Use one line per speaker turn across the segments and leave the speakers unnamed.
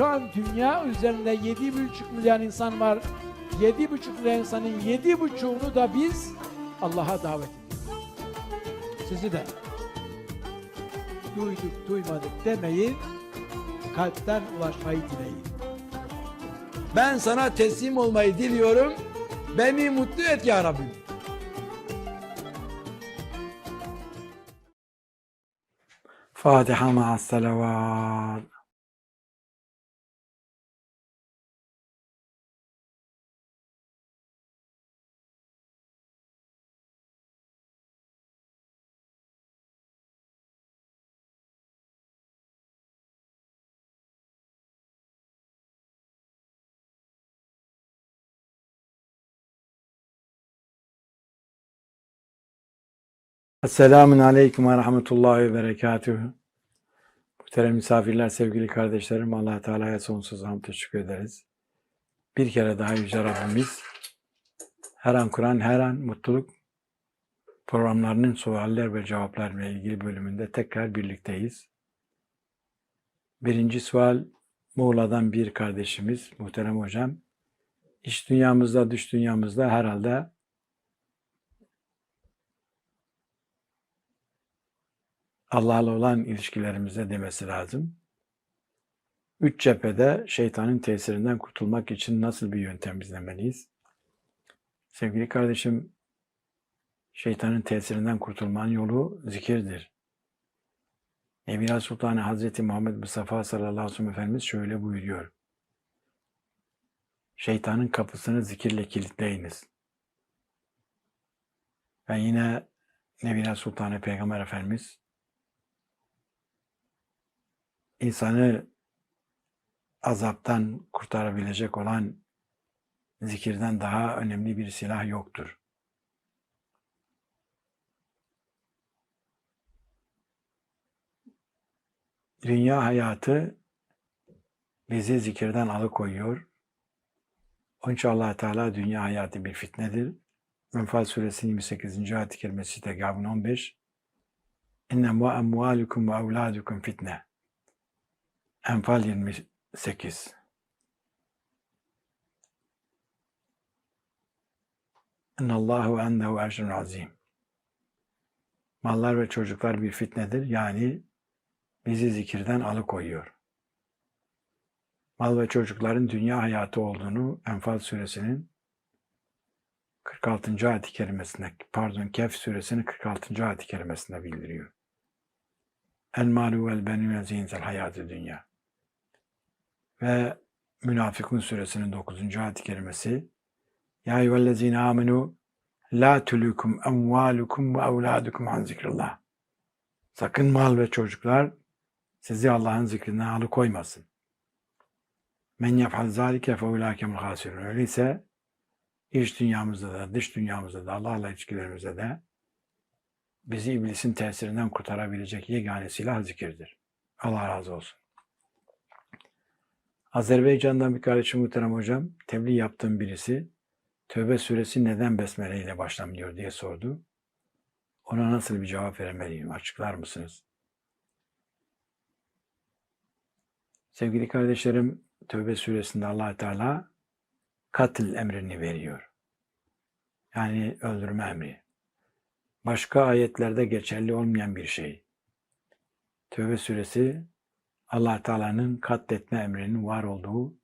şu an dünya üzerinde 7,5 milyar insan var. 7,5 milyar insanın 7,5'unu da biz Allah'a davet ediyoruz. Sizi de duyduk duymadık demeyin. Kalpten ulaşmayı dileyin. Ben sana teslim olmayı diliyorum. Beni mutlu et ya Rabbim. Fatiha ma'as salavat. Esselamun Aleyküm ve Rahmetullahi ve Berekatühü. Muhterem misafirler, sevgili kardeşlerim, allah Teala'ya sonsuz hamd teşekkür ederiz. Bir kere daha Yüce Rabbimiz, her an Kur'an, her an mutluluk programlarının sualler ve cevaplarla ilgili bölümünde tekrar birlikteyiz. Birinci sual, Muğla'dan bir kardeşimiz, muhterem hocam. İş dünyamızda, dış dünyamızda herhalde Allah'la olan ilişkilerimize demesi lazım. Üç cephede şeytanın tesirinden kurtulmak için nasıl bir yöntem izlemeliyiz? Sevgili kardeşim, şeytanın tesirinden kurtulmanın yolu zikirdir. Evliya Sultanı Hazreti Muhammed Mustafa sallallahu aleyhi ve sellem Efendimiz şöyle buyuruyor. Şeytanın kapısını zikirle kilitleyiniz. Ve yine Nebiler Sultanı Peygamber Efendimiz insanı azaptan kurtarabilecek olan zikirden daha önemli bir silah yoktur. Dünya hayatı bizi zikirden alıkoyuyor. Onun için allah Teala dünya hayatı bir fitnedir. Enfal suresinin 28. ayet-i kerimesi Tegabun 15 İnnem ve emvalukum ve evladukum fitne Enfal 28 İnnallahu ennehu ecrun azim. Mallar ve çocuklar bir fitnedir. Yani bizi zikirden alıkoyuyor. Mal ve çocukların dünya hayatı olduğunu Enfal suresinin 46. ayet-i kerimesinde, pardon Kehf suresinin 46. ayet-i kerimesinde bildiriyor. El malu vel benune zinzel hayatı dünya. Ve Münafıkun suresinin 9. ayet-i kerimesi Ya eyyühellezine amenu la tulukum emvalukum ve evladukum an zikrillah. Sakın mal ve çocuklar sizi Allah'ın zikrinden alıkoymasın. Men yef'al zalike fe ulâkemul hasirun. Öyleyse iç dünyamızda da dış dünyamızda da Allah'la ilişkilerimizde de bizi iblisin tesirinden kurtarabilecek yegane silah zikirdir. Allah razı olsun. Azerbaycan'dan bir kardeşim muhterem hocam, tebliğ yaptığım birisi Tövbe suresi neden besmele ile başlamıyor diye sordu. Ona nasıl bir cevap veremeliyim? Açıklar mısınız? Sevgili kardeşlerim, Tövbe suresinde allah Teala katil emrini veriyor. Yani öldürme emri. Başka ayetlerde geçerli olmayan bir şey. Tövbe suresi allah Teala'nın katletme emrinin var olduğu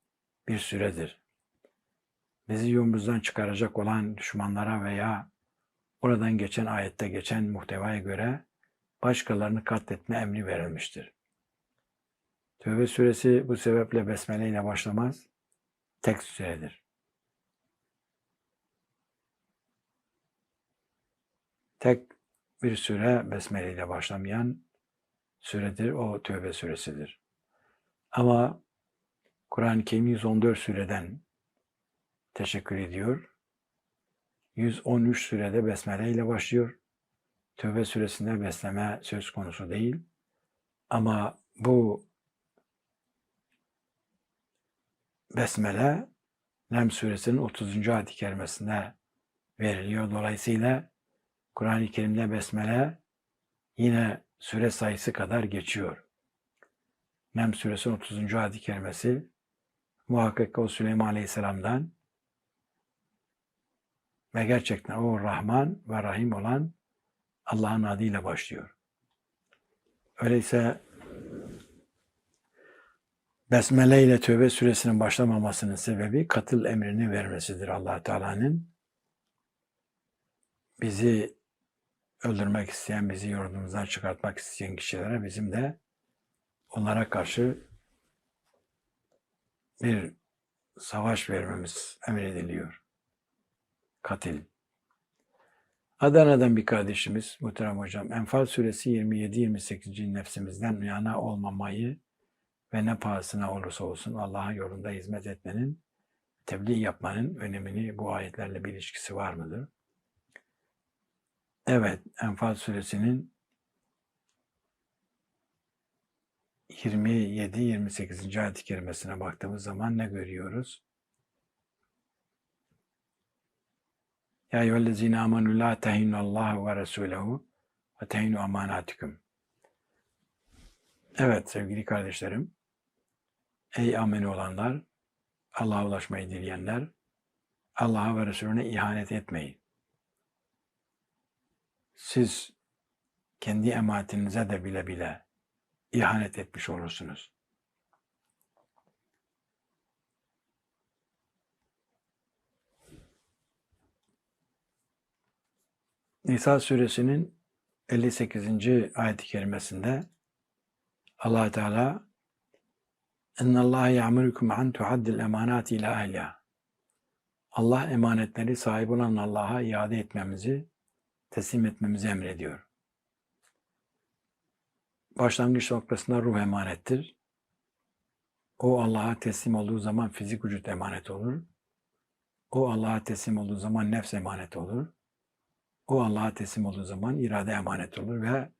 bir süredir. Bizi yolumuzdan çıkaracak olan düşmanlara veya oradan geçen ayette geçen muhtevaya göre başkalarını katletme emri verilmiştir. Tövbe suresi bu sebeple besmele ile başlamaz, tek süredir. Tek bir süre besmele ile başlamayan süredir, o Tövbe suresidir. Ama Kur'an-ı Kerim 114 sureden teşekkür ediyor. 113 surede besmele ile başlıyor. Tövbe suresinde besleme söz konusu değil. Ama bu besmele Nem suresinin 30. ayet-i kerimesinde veriliyor. Dolayısıyla Kur'an-ı Kerim'de besmele yine süre sayısı kadar geçiyor. Nem suresi 30. ayet-i kerimesi muhakkak o Süleyman Aleyhisselam'dan ve gerçekten o Rahman ve Rahim olan Allah'ın adıyla başlıyor. Öyleyse Besmele ile Tövbe suresinin başlamamasının sebebi katıl emrini vermesidir allah Teala'nın. Bizi öldürmek isteyen, bizi yurdumuzdan çıkartmak isteyen kişilere bizim de onlara karşı bir savaş vermemiz emrediliyor. Katil. Adana'dan bir kardeşimiz muhterem hocam Enfal suresi 27-28. nefsimizden yana olmamayı ve ne pahasına olursa olsun Allah'ın yolunda hizmet etmenin, tebliğ yapmanın önemini bu ayetlerle bir ilişkisi var mıdır? Evet, Enfal suresinin 27-28. ayet-i kerimesine baktığımız zaman ne görüyoruz? Ya eyyühellezine amenu la tehinu Allah ve Resulehu ve tehinu amanatikum. Evet sevgili kardeşlerim, ey ameni olanlar, Allah'a ulaşmayı dileyenler, Allah'a ve Resulüne ihanet etmeyin Siz kendi emanetinize de bile bile ihanet etmiş olursunuz. Nisa suresinin 58. ayet-i kerimesinde allah Teala اِنَّ اللّٰهَ يَعْمُرُكُمْ عَنْ تُعَدِّ الْاَمَانَاتِ اِلَى اَهْلِهَا Allah emanetleri sahip olan Allah'a iade etmemizi, teslim etmemizi emrediyor. Başlangıç noktasında ruh emanettir. O Allah'a teslim olduğu zaman fizik vücut emanet olur. O Allah'a teslim olduğu zaman nefs emanet olur. O Allah'a teslim olduğu zaman irade emanet olur ve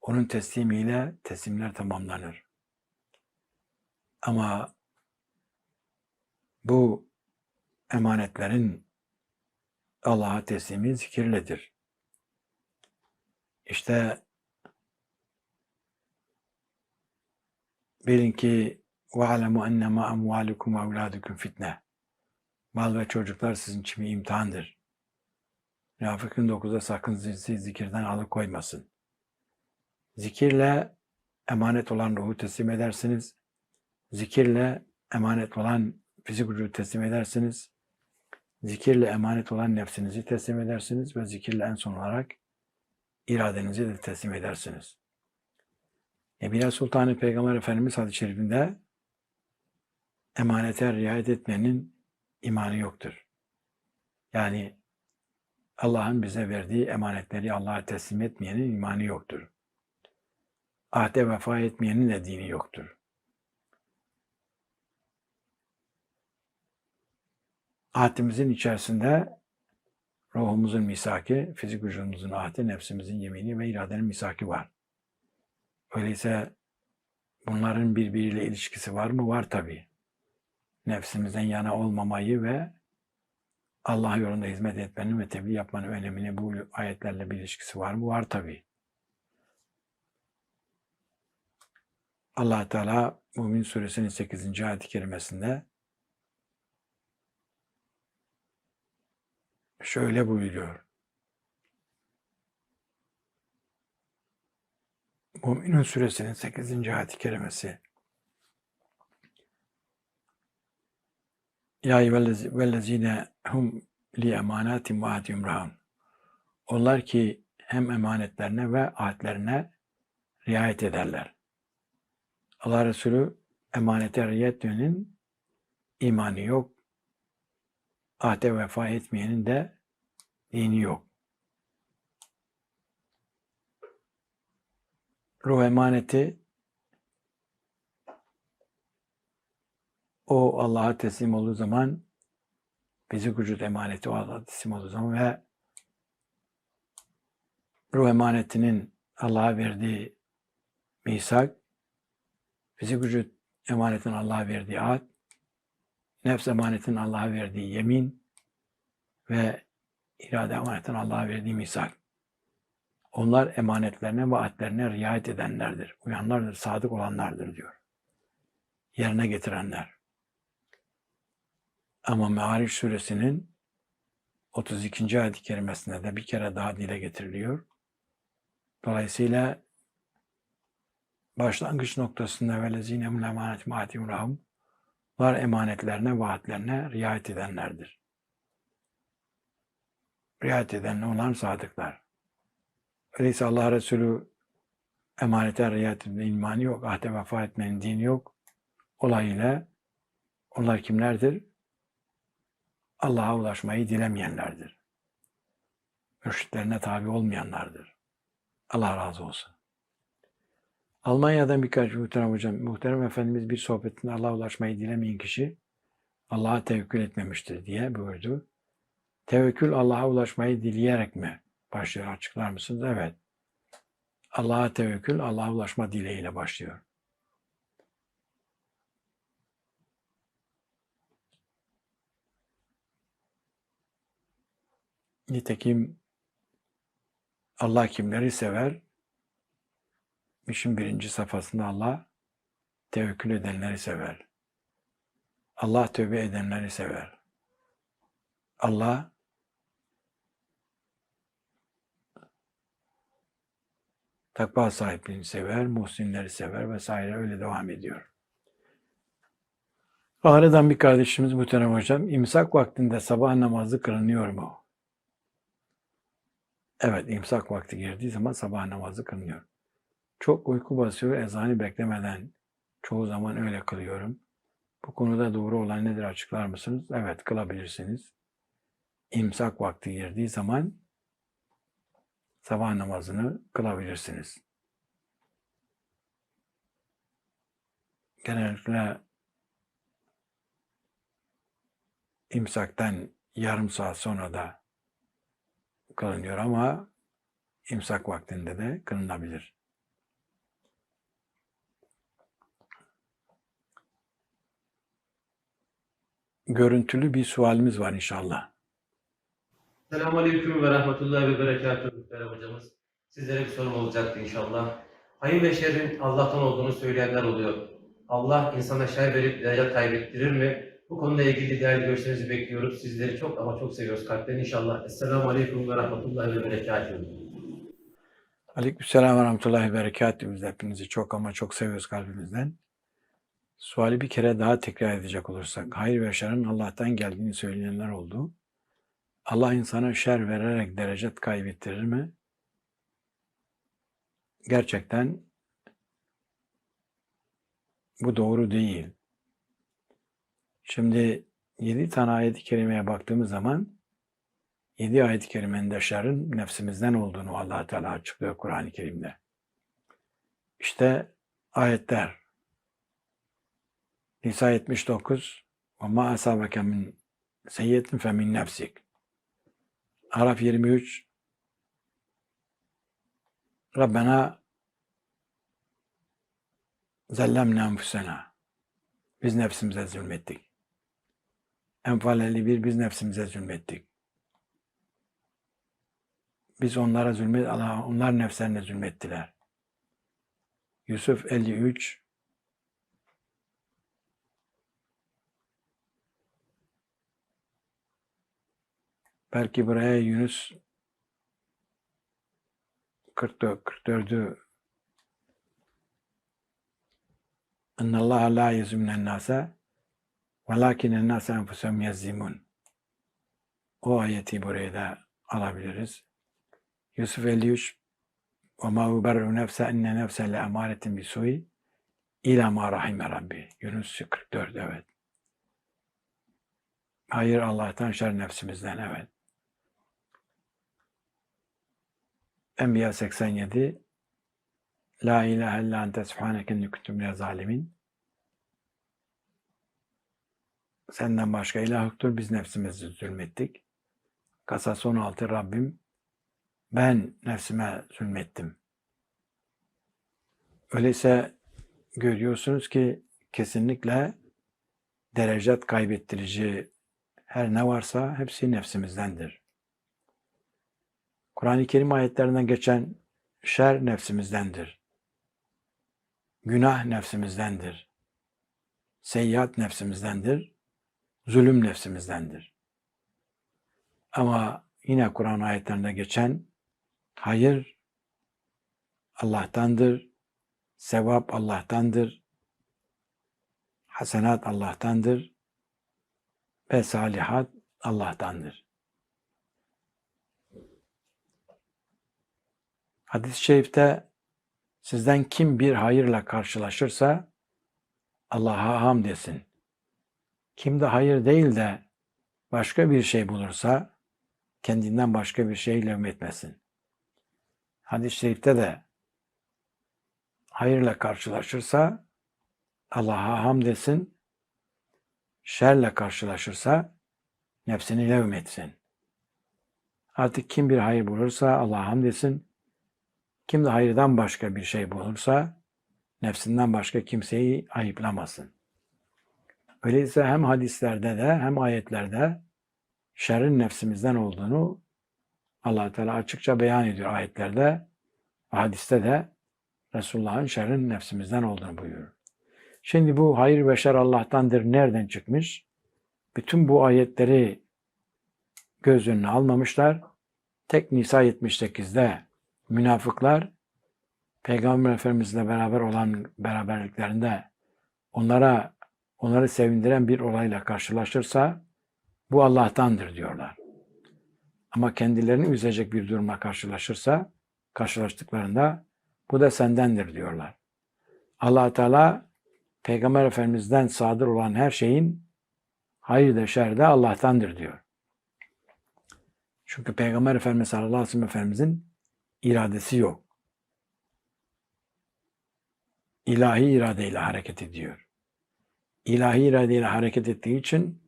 onun teslimiyle teslimler tamamlanır. Ama bu emanetlerin Allah'a teslimi zikirledir. İşte bilin ki وَعَلَمُ اَنَّمَا اَمْوَالُكُمْ وَاَوْلَادُكُمْ fitne. Mal ve çocuklar sizin için bir imtihandır. Münafıkın 9'da sakın sizi zikirden alıkoymasın. Zikirle emanet olan ruhu teslim edersiniz. Zikirle emanet olan fizik vücudu teslim edersiniz. Zikirle emanet olan nefsinizi teslim edersiniz ve zikirle en son olarak iradenizi de teslim edersiniz. Ebiya Sultanı Peygamber Efendimiz hadis-i şerifinde emanete riayet etmenin imanı yoktur. Yani Allah'ın bize verdiği emanetleri Allah'a teslim etmeyenin imanı yoktur. Ahde vefa etmeyenin de dini yoktur. Ahdimizin içerisinde ruhumuzun misaki, fizik vücudumuzun ahdi, nefsimizin yemini ve iradenin misaki var. Öyleyse bunların birbiriyle ilişkisi var mı? Var tabi. Nefsimizden yana olmamayı ve Allah yolunda hizmet etmenin ve tebliğ yapmanın önemini bu ayetlerle bir ilişkisi var mı? Var tabi. allah Teala Mümin Suresinin 8. ayet-i kerimesinde şöyle buyuruyor. Müminun Suresinin 8. ayet-i kerimesi Ya vellezine hum li emanatim ve rahun. Onlar ki hem emanetlerine ve ahdlerine riayet ederler. Allah Resulü emanete riayet dönenin imanı yok. Ahde vefa etmeyenin de dini yok. Ruh emaneti o Allah'a teslim olduğu zaman fizik vücut emaneti o Allah'a teslim olduğu zaman ve ruh emanetinin Allah'a verdiği misak, fizik vücut emanetin Allah'a verdiği ad, nefs emanetin Allah'a verdiği yemin ve irade emanetin Allah'a verdiği misak. Onlar emanetlerine vaatlerine riayet edenlerdir. Uyanlardır, sadık olanlardır diyor. yerine getirenler. Ama Me'ariç suresinin 32. ayet-i kerimesinde de bir kere daha dile getiriliyor. Dolayısıyla başlangıç noktasında velezine emanet maatim rahum var emanetlerine, vaatlerine riayet edenlerdir. Riayet eden olan sadıklar. Öyleyse Allah Resulü emanete riayet etmenin imanı yok, ahde vefa etmenin dini yok. Olayıyla onlar kimlerdir? Allah'a ulaşmayı dilemeyenlerdir. Mürşitlerine tabi olmayanlardır. Allah razı olsun. Almanya'dan birkaç muhterem hocam, muhterem efendimiz bir sohbetinde Allah'a ulaşmayı dilemeyen kişi Allah'a tevekkül etmemiştir diye buyurdu. Tevekkül Allah'a ulaşmayı dileyerek mi başlıyor açıklar mısınız? Evet. Allah'a tevekkül Allah'a ulaşma dileğiyle başlıyor. Nitekim Allah kimleri sever? İşin birinci safhasında Allah tevekkül edenleri sever. Allah tövbe edenleri sever. Allah takva sahiplerini sever, muhsinleri sever vesaire öyle devam ediyor. Ağrı'dan bir kardeşimiz muhterem hocam, imsak vaktinde sabah namazı kılınıyor mu? Evet, imsak vakti girdiği zaman sabah namazı kılınıyor. Çok uyku basıyor, ezanı beklemeden çoğu zaman öyle kılıyorum. Bu konuda doğru olan nedir açıklar mısınız? Evet, kılabilirsiniz. İmsak vakti girdiği zaman sabah namazını kılabilirsiniz. Genellikle imsaktan yarım saat sonra da kılınıyor ama imsak vaktinde de kılınabilir. Görüntülü bir sualimiz var inşallah.
Selamun Aleyküm ve Rahmetullahi ve Berekatuhu muhterem hocamız. Sizlere bir sorum olacaktı inşallah. Hayır ve şerrin Allah'tan olduğunu söyleyenler oluyor. Allah insana şer verip derece kaybettirir mi? Bu konuyla ilgili değerli görüşlerinizi bekliyoruz. Sizleri çok ama çok seviyoruz kalpten inşallah. Esselamu Aleyküm ve Rahmetullahi ve Berekatuhu.
Aleykümselam ve rahmetullahi ve berekatuhu. Biz hepinizi çok ama çok seviyoruz kalbimizden. Suali bir kere daha tekrar edecek olursak, hayır ve şerrin Allah'tan geldiğini söyleyenler oldu. Allah insana şer vererek derecet kaybettirir mi? Gerçekten bu doğru değil. Şimdi yedi tane ayet-i kerimeye baktığımız zaman yedi ayet-i kerimenin şerrin nefsimizden olduğunu allah Teala açıklıyor Kur'an-ı Kerim'de. İşte ayetler. Nisa 79 ve ma asabeke min seyyetin fe min nefsik. Araf 23 Rabbena zellemne enfusena. Biz nefsimize zulmettik. Enfal 51 biz nefsimize zulmettik. Biz onlara zulmet, Allah onlar nefslerine zulmettiler. Yusuf 53 Belki buraya Yunus 44, 44'ü اَنَّ اللّٰهَ لَا يَزُمْنَ النَّاسَ وَلَاكِنَ النَّاسَ اَنْفُسَهُمْ يَزِّمُونَ O ayeti buraya da alabiliriz. Yusuf 53 وَمَا اُبَرُّ نَفْسَ اِنَّ نَفْسَ لَاَمَارَةٍ بِسُوءِ اِلَى مَا رَحِمَ رَبِّ Yunus 44 evet. Hayır Allah'tan şer nefsimizden evet. Enbiya 87 La ilahe illa ente subhaneke kuntu minez zalimin. Senden başka ilah yoktur. Biz nefsimizi zulmettik. Kasas 16 Rabbim ben nefsime zulmettim. Öyleyse görüyorsunuz ki kesinlikle derecet kaybettirici her ne varsa hepsi nefsimizdendir. Kur'an-ı Kerim ayetlerinden geçen şer nefsimizdendir. Günah nefsimizdendir. Seyyiat nefsimizdendir. Zulüm nefsimizdendir. Ama yine Kur'an ayetlerinde geçen hayır Allah'tandır. Sevap Allah'tandır. Hasenat Allah'tandır. Ve salihat Allah'tandır. Hadis-i şerifte sizden kim bir hayırla karşılaşırsa Allah'a hamd etsin. Kim de hayır değil de başka bir şey bulursa kendinden başka bir şey levmetmesin. Hadis-i şerifte de hayırla karşılaşırsa Allah'a hamd etsin. Şerle karşılaşırsa nefsini levmetsin. Artık kim bir hayır bulursa Allah'a hamd etsin. Kim de hayırdan başka bir şey bulursa nefsinden başka kimseyi ayıplamasın. Öyleyse hem hadislerde de hem ayetlerde şerrin nefsimizden olduğunu allah Teala açıkça beyan ediyor ayetlerde. Hadiste de Resulullah'ın şerrin nefsimizden olduğunu buyuruyor. Şimdi bu hayır ve şer Allah'tandır nereden çıkmış? Bütün bu ayetleri göz önüne almamışlar. Tek Nisa 78'de münafıklar Peygamber Efendimizle beraber olan beraberliklerinde onlara onları sevindiren bir olayla karşılaşırsa bu Allah'tandır diyorlar. Ama kendilerini üzecek bir durumla karşılaşırsa karşılaştıklarında bu da sendendir diyorlar. allah Teala Peygamber Efendimiz'den sadır olan her şeyin hayır da şer de Allah'tandır diyor. Çünkü Peygamber Efendimiz sallallahu aleyhi ve sellem Efendimizin iradesi yok. İlahi iradeyle hareket ediyor. İlahi iradeyle hareket ettiği için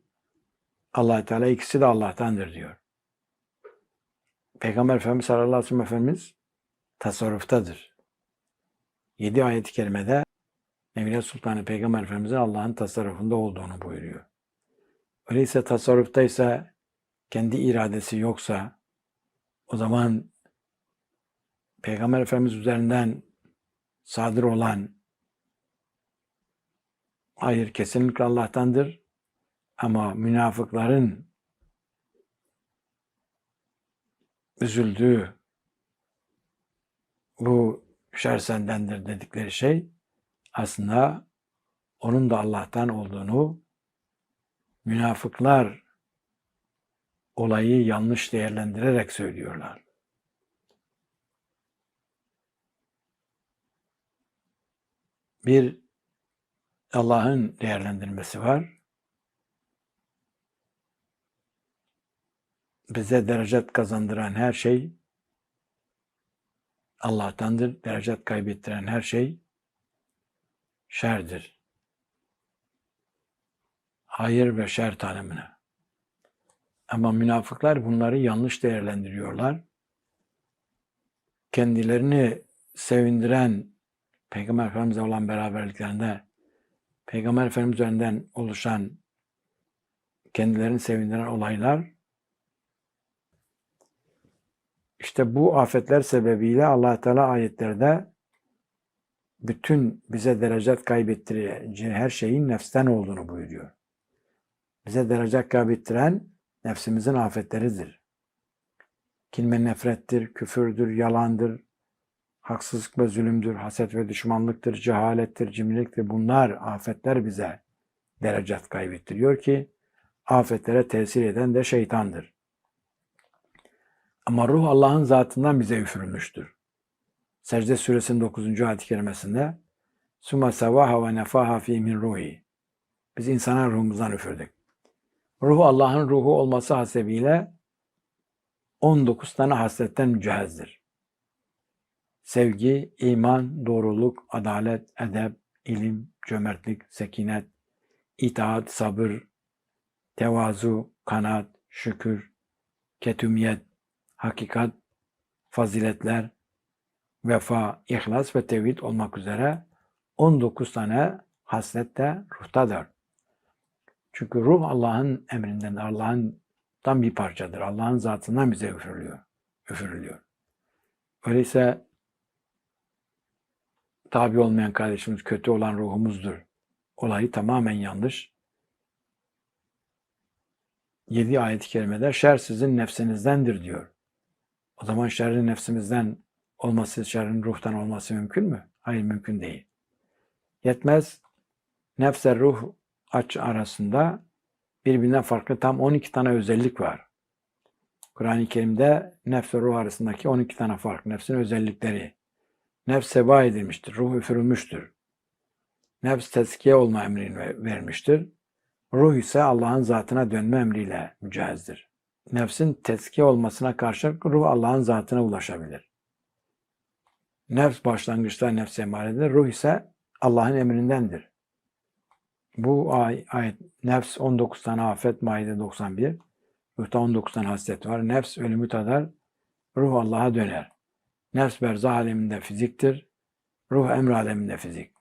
allah Teala ikisi de Allah'tandır diyor. Peygamber Efendimiz sallallahu aleyhi ve sellem Efendimiz tasarruftadır. Yedi ayet-i kerimede Evliya Sultanı Peygamber Efendimiz'in Allah'ın tasarrufunda olduğunu buyuruyor. Öyleyse tasarruftaysa kendi iradesi yoksa o zaman Peygamber Efendimiz üzerinden sadır olan hayır kesinlikle Allah'tandır ama münafıkların üzüldüğü bu şer sendendir dedikleri şey aslında onun da Allah'tan olduğunu münafıklar olayı yanlış değerlendirerek söylüyorlar. Bir Allah'ın değerlendirmesi var. Bize derecet kazandıran her şey Allah'tandır. Derecet kaybettiren her şey şerdir. Hayır ve şer tanımını. Ama münafıklar bunları yanlış değerlendiriyorlar. Kendilerini sevindiren Peygamber Efendimiz'e olan beraberliklerinde Peygamber Efendimiz üzerinden oluşan kendilerini sevindiren olaylar işte bu afetler sebebiyle allah Teala ayetlerde bütün bize derecet kaybettirici her şeyin nefsten olduğunu buyuruyor. Bize derecet kaybettiren nefsimizin afetleridir. Kilme nefrettir, küfürdür, yalandır, haksızlık ve zulümdür, haset ve düşmanlıktır, cehalettir, cimriliktir. Bunlar afetler bize derecet kaybettiriyor ki afetlere tesir eden de şeytandır. Ama ruh Allah'ın zatından bize üfürülmüştür. Secde suresinin 9. ayet-i kerimesinde Suma sevaha ve nefaha fi min ruhi. Biz insana ruhumuzdan üfürdük. Ruh Allah'ın ruhu olması hasebiyle 19 tane hasletten mücehezdir. Sevgi, iman, doğruluk, adalet, edep, ilim, cömertlik, sekinet, itaat, sabır, tevazu, kanat, şükür, ketümiyet, hakikat, faziletler, vefa, ihlas ve tevhid olmak üzere 19 tane haslet de ruhtadır. Çünkü ruh Allah'ın emrinden, Allah'ın bir parçadır. Allah'ın zatından bize üfürülüyor. üfürülüyor. Öyleyse tabi olmayan kardeşimiz kötü olan ruhumuzdur. olayı tamamen yanlış. 7 ayet-i kerimede şer sizin nefsinizdendir diyor. O zaman şerrin nefsimizden olması, şerrin ruhtan olması mümkün mü? Hayır mümkün değil. Yetmez. Nefse ruh aç arasında birbirinden farklı tam 12 tane özellik var. Kur'an-ı Kerim'de nefs ve ruh arasındaki 12 tane fark. Nefsin özellikleri. Nefs seba edilmiştir. Ruh üfürülmüştür. Nefs tezkiye olma emrini ve- vermiştir. Ruh ise Allah'ın zatına dönme emriyle mücehizdir. Nefsin tezkiye olmasına karşılık ruh Allah'ın zatına ulaşabilir. Nefs başlangıçta nefs emaredir. Ruh ise Allah'ın emrindendir. Bu ay, ayet nefs 19 tane afet Maide 91. Ruhta 19 tane haslet var. Nefs ölümü tadar. Ruh Allah'a döner. Nefs berzah aleminde fiziktir. Ruh emr aleminde fizik.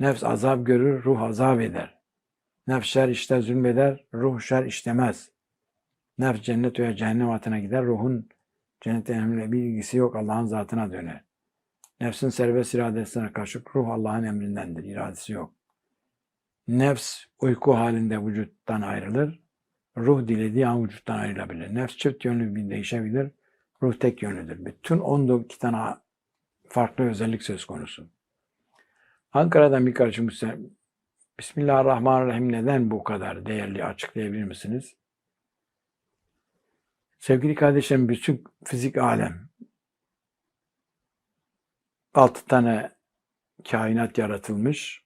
Nefs azap görür, ruh azap eder. Nefs şer işte zulmeder, ruh şer işlemez. Nefs cennet veya cehennem atına gider, ruhun cennet emriyle bir ilgisi yok, Allah'ın zatına döner. Nefsin serbest iradesine karşılık ruh Allah'ın emrindendir, iradesi yok. Nefs uyku halinde vücuttan ayrılır, ruh dilediği an vücuttan ayrılabilir. Nefs çift yönlü bir değişebilir, ruh tek yönlüdür. Bütün 12 tane farklı özellik söz konusu. Ankara'dan bir kardeşimiz Bismillahirrahmanirrahim neden bu kadar değerli açıklayabilir misiniz? Sevgili kardeşlerim bütün fizik alem altı tane kainat yaratılmış.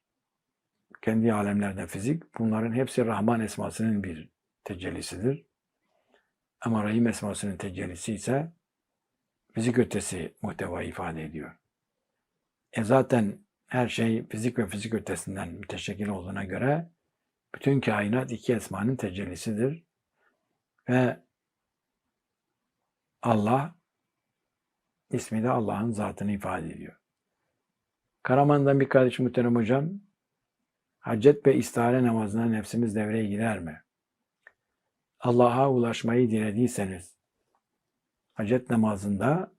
Kendi alemlerden fizik. Bunların hepsi Rahman esmasının bir tecellisidir. Ama Rahim esmasının tecellisi ise fizik ötesi muhteva ifade ediyor. E zaten her şey fizik ve fizik ötesinden müteşekkil olduğuna göre bütün kainat iki esmanın tecellisidir. Ve Allah ismi de Allah'ın zatını ifade ediyor. Karaman'dan bir kardeşim muhterem hocam hacet ve istihare namazına nefsimiz devreye girer mi? Allah'a ulaşmayı dilediyseniz hacet namazında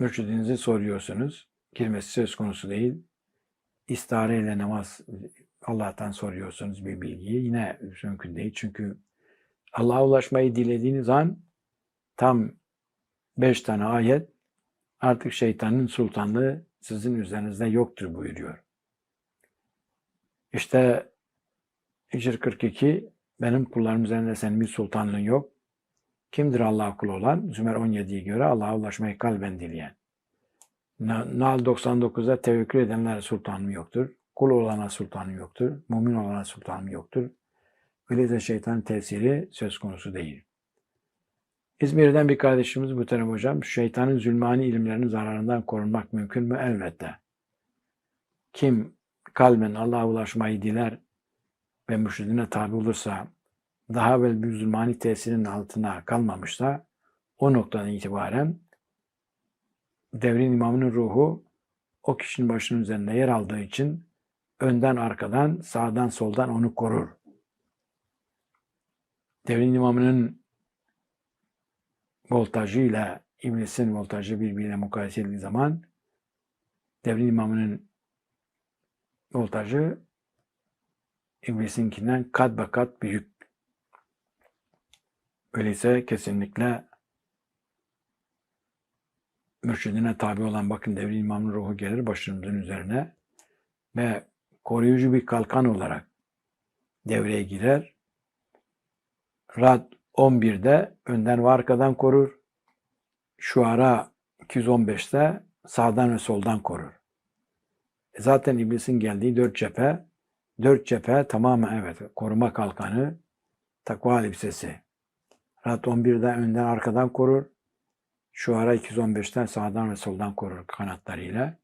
mürşidinizi soruyorsunuz. Girmesi söz konusu değil. İstihare ile namaz Allah'tan soruyorsunuz bir bilgiyi. Yine mümkün değil. Çünkü Allah'a ulaşmayı dilediğiniz an tam beş tane ayet artık şeytanın sultanlığı sizin üzerinizde yoktur buyuruyor. İşte Hicr 42 benim kullarım üzerinde senin bir sultanlığın yok. Kimdir Allah kulu olan? Zümer 17'ye göre Allah'a ulaşmayı kalben dileyen. Na- Nahl 99'da tevekkül edenlere sultanım yoktur. Kul olana sultanım yoktur. Mümin olana sultanım yoktur. Öyleyse şeytanın tesiri söz konusu değil. İzmir'den bir kardeşimiz Muhterem Hocam, şeytanın zulmani ilimlerinin zararından korunmak mümkün mü? Elbette. Kim kalben Allah'a ulaşmayı diler ve mürşidine tabi olursa, daha evvel bir zulmani tesirin altına kalmamışsa, o noktadan itibaren devrin imamının ruhu o kişinin başının üzerinde yer aldığı için önden arkadan sağdan soldan onu korur. Devrin imamının voltajıyla iblisin voltajı birbirine mukayese edildiği zaman devrin imamının voltajı iblisinkinden kat be kat büyük. Öyleyse kesinlikle mürşidine tabi olan bakın devrin imamın ruhu gelir başımızın üzerine ve koruyucu bir kalkan olarak devreye girer. Rad 11'de önden ve arkadan korur. Şuara 215'te sağdan ve soldan korur. E Zaten iblisin geldiği dört cephe, dört cephe tamamen evet koruma kalkanı, takva elbisesi. Rad 11'de önden arkadan korur. Şuara 215'ten sağdan ve soldan korur kanatlarıyla.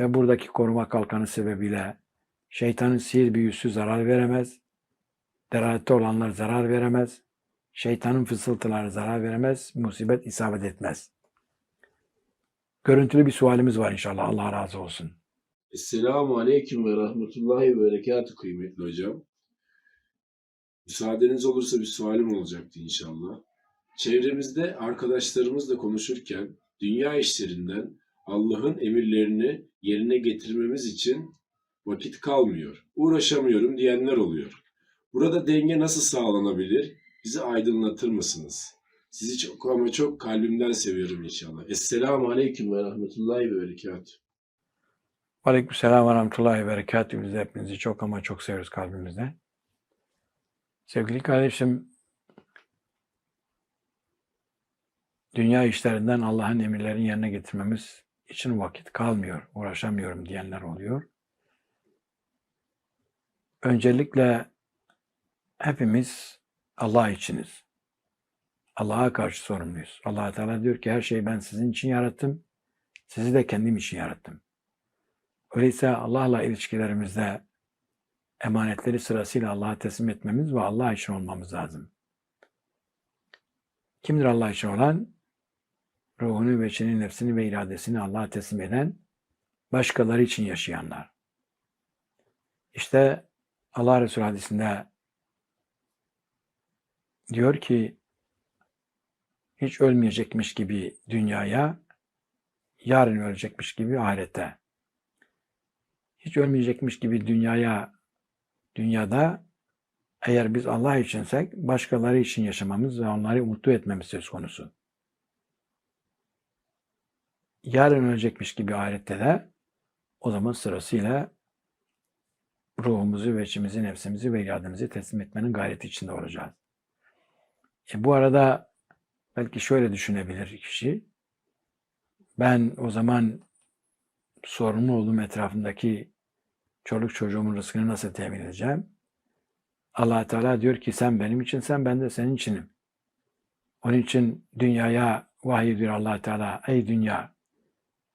Ve buradaki koruma kalkanı sebebiyle şeytanın sihir büyüsü zarar veremez. Delalette olanlar zarar veremez. Şeytanın fısıltıları zarar veremez. Musibet isabet etmez. Görüntülü bir sualimiz var inşallah. Allah razı olsun.
Esselamu Aleyküm ve Rahmetullahi ve Berekatü kıymetli hocam. Müsaadeniz olursa bir sualim olacaktı inşallah. Çevremizde arkadaşlarımızla konuşurken dünya işlerinden Allah'ın emirlerini yerine getirmemiz için vakit kalmıyor. Uğraşamıyorum diyenler oluyor. Burada denge nasıl sağlanabilir? Bizi aydınlatır mısınız? Sizi çok ama çok kalbimden seviyorum inşallah. Esselamu Aleyküm ve Rahmetullahi ve Berekatuhu.
Aleykümselam ve rahmetullahi ve berekatuhu. Biz hepinizi çok ama çok seviyoruz kalbimizde. Sevgili kardeşim, dünya işlerinden Allah'ın emirlerini yerine getirmemiz için vakit kalmıyor, uğraşamıyorum diyenler oluyor. Öncelikle hepimiz Allah içiniz. Allah'a karşı sorumluyuz. allah Teala diyor ki her şeyi ben sizin için yarattım, sizi de kendim için yarattım. Öyleyse Allah'la ilişkilerimizde emanetleri sırasıyla Allah'a teslim etmemiz ve Allah için olmamız lazım. Kimdir Allah için olan? Ruhunu, veçini, nefsini ve iradesini Allah'a teslim eden, başkaları için yaşayanlar. İşte Allah Resulü hadisinde diyor ki, hiç ölmeyecekmiş gibi dünyaya, yarın ölecekmiş gibi ahirette hiç ölmeyecekmiş gibi dünyaya dünyada eğer biz Allah içinsek başkaları için yaşamamız ve onları mutlu etmemiz söz konusu. Yarın ölecekmiş gibi ahirette de o zaman sırasıyla ruhumuzu, veçimizi, nefsimizi ve irademizi teslim etmenin gayreti içinde olacağız. E bu arada belki şöyle düşünebilir kişi. Ben o zaman sorumlu olduğum etrafındaki çoluk çocuğumun rızkını nasıl temin edeceğim? allah Teala diyor ki sen benim için sen ben de senin içinim. Onun için dünyaya vahiy diyor allah Teala. Ey dünya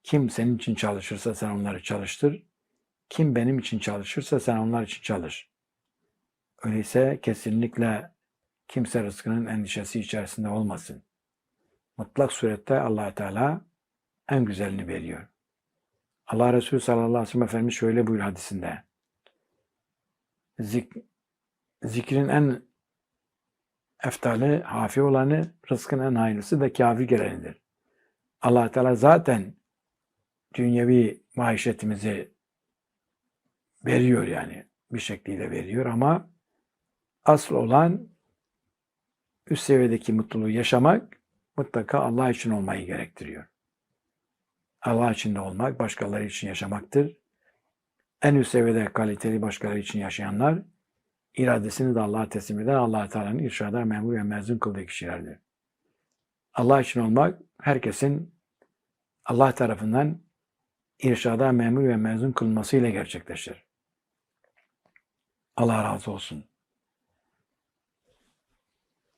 kim senin için çalışırsa sen onları çalıştır. Kim benim için çalışırsa sen onlar için çalış. Öyleyse kesinlikle kimse rızkının endişesi içerisinde olmasın. Mutlak surette allah Teala en güzelini veriyor. Allah Resulü sallallahu aleyhi ve sellem Efendimiz şöyle buyur hadisinde. Zik, zikrin en eftali, hafi olanı, rızkın en hayırlısı da kafi gelenidir. allah Teala zaten dünyevi maişetimizi veriyor yani. Bir şekliyle veriyor ama asıl olan üst seviyedeki mutluluğu yaşamak mutlaka Allah için olmayı gerektiriyor. Allah için de olmak, başkaları için yaşamaktır. En üst seviyede kaliteli başkaları için yaşayanlar, iradesini de Allah'a teslim eden allah Teala'nın irşada memur ve mezun kıldığı kişilerdir. Allah için olmak, herkesin Allah tarafından irşada memur ve mezun kılmasıyla gerçekleşir. Allah razı olsun.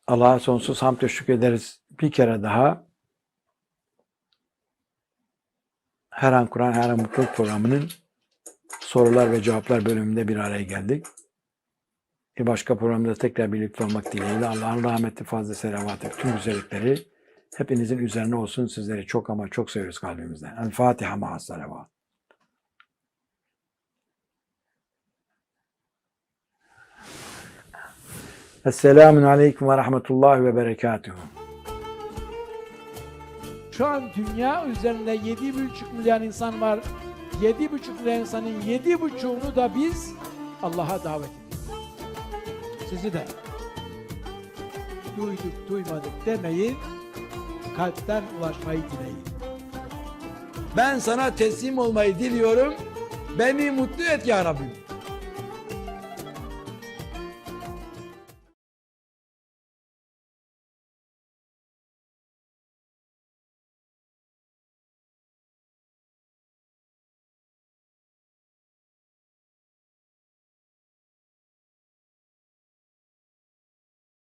Allah'a sonsuz hamd ve şükrederiz. Bir kere daha Her an Kur'an, her an mutluluk programının sorular ve cevaplar bölümünde bir araya geldik. Bir başka programda tekrar birlikte olmak dileğiyle Allah'ın rahmeti, fazla selavatı, tüm güzellikleri hepinizin üzerine olsun. Sizleri çok ama çok seviyoruz kalbimizden. El Fatiha ma'as salavat. Esselamun Aleyküm ve Rahmetullahi ve Berekatuhu.
Şu an dünya üzerinde 7,5 milyar insan var. 7,5 milyar insanın 7,5'unu da biz Allah'a davet ediyoruz. Sizi de duyduk duymadık demeyin. Kalpten ulaşmayı dileyin. Ben sana teslim olmayı diliyorum. Beni mutlu et ya Rabbim.